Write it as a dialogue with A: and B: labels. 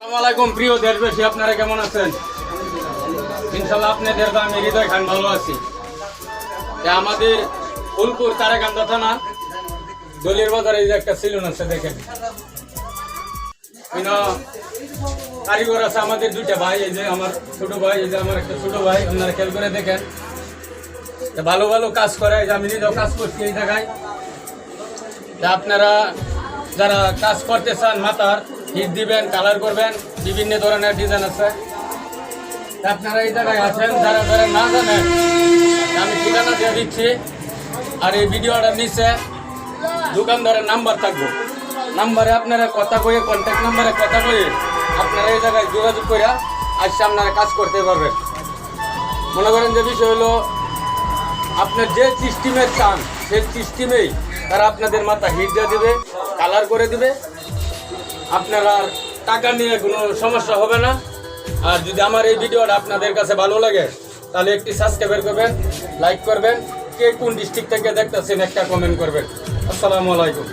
A: আসসালামু আলাইকুম, প্রিয় দেশবাসী, আপনারা কেমন আছেন? ইনশাল্লাহ আপনাদের আমি হৃদয় খান ভালো আছি। আমাদের ফুলপুর তারাকান্দা থানা, দলির বাজারে এই যে একটা সিলুন আছে, দেখেন। কারিগর আছে, আমাদের দুইটা ভাই, এই যে আমার ছোট ভাই, এই যে আমার একটা ছোট ভাই, আপনারা খেয়াল করে দেখেন। ভালো ভালো কাজ করে, এই যে আমি নিজেও কাজ করছি এই জায়গায়। আপনারা যারা কাজ করতে চান মাথার হিট দিবেন কালার করবেন, বিভিন্ন ধরনের ডিজাইন আছে। আপনারা এই জায়গায় আছেন, যারা যারা না জানেন, আমি ঠিকানা দিয়ে দিচ্ছি। আর এই ভিডিওটার নিচে দোকানদারের নাম্বার থাকবে। নাম্বারে আপনারা কথা কয়ে কন্ট্যাক্ট নাম্বারে কথা কয়ে আপনারা এই জায়গায় যোগাযোগ করে আসছে আপনারা কাজ করতে পারবেন। মনে করেন যে বিষয় হলো, আপনার যে সিস্টেমে চান, সেই সিস্টেমেই তারা আপনাদের মাথা হিট দিয়ে দেবে কালার করে দিবে। আপনারা টাকা নিয়ে কোনো সমস্যা হবে না। আর যদি আমার এই ভিডিওটা আপনাদের কাছে ভালো লাগে, তাহলে একটি সাবস্ক্রাইব করবেন লাইক করবেন, কে কোন ডিস্ট্রিক্ট থেকে দেখতেছেন একটা কমেন্ট করবেন। আসসালামু আলাইকুম।